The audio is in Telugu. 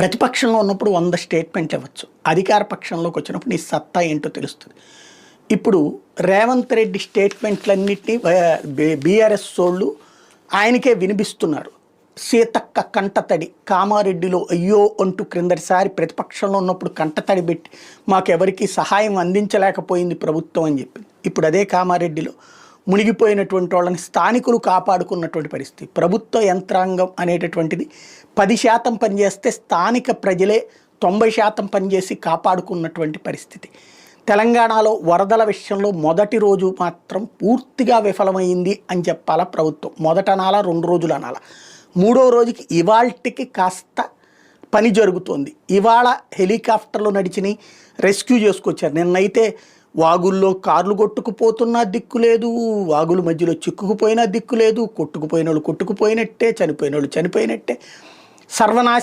ప్రతిపక్షంలో ఉన్నప్పుడు వంద స్టేట్మెంట్లు ఇవ్వచ్చు. అధికార పక్షంలోకి వచ్చినప్పుడు నీ సత్తా ఏంటో తెలుస్తుంది. ఇప్పుడు రేవంత్ రెడ్డి స్టేట్మెంట్లన్నింటినీ బీఆర్ఎస్ సోళ్ళు ఆయనకే వినిపిస్తున్నారు. సీతక్క కంటతడి కామారెడ్డిలో అయ్యో అంటూ క్రిందటిసారి ప్రతిపక్షంలో ఉన్నప్పుడు కంటతడి పెట్టి మాకెవరికి సహాయం అందించలేకపోయింది ప్రభుత్వం అని చెప్పింది. ఇప్పుడు అదే కామారెడ్డిలో మునిగిపోయినటువంటి వాళ్ళని స్థానికులు కాపాడుకున్నటువంటి పరిస్థితి. ప్రభుత్వ యంత్రాంగం అనేటటువంటిది పది శాతం పనిచేస్తే స్థానిక ప్రజలే తొంభై శాతం పనిచేసి కాపాడుకున్నటువంటి పరిస్థితి. తెలంగాణలో వరదల విషయంలో మొదటి రోజు మాత్రం పూర్తిగా విఫలమైంది అని చెప్పాలా ప్రభుత్వం. మొదట అనాలా రెండు రోజులు అనాలా మూడో రోజుకి ఇవాల్టికి కాస్త పని జరుగుతోంది. ఇవాళ హెలికాప్టర్లు నడిచినాయి రెస్క్యూ చేసుకొచ్చారు. నిన్నైతే వాగుల్లో కార్లు కొట్టుకుపోతున్నా దిక్కు లేదు వాగుల మధ్యలో చిక్కుకుపోయినా దిక్కు లేదు కొట్టుకుపోయిన వాళ్ళు కొట్టుకుపోయినట్టే చనిపోయిన వాళ్ళు చనిపోయినట్టే. సర్వనాశ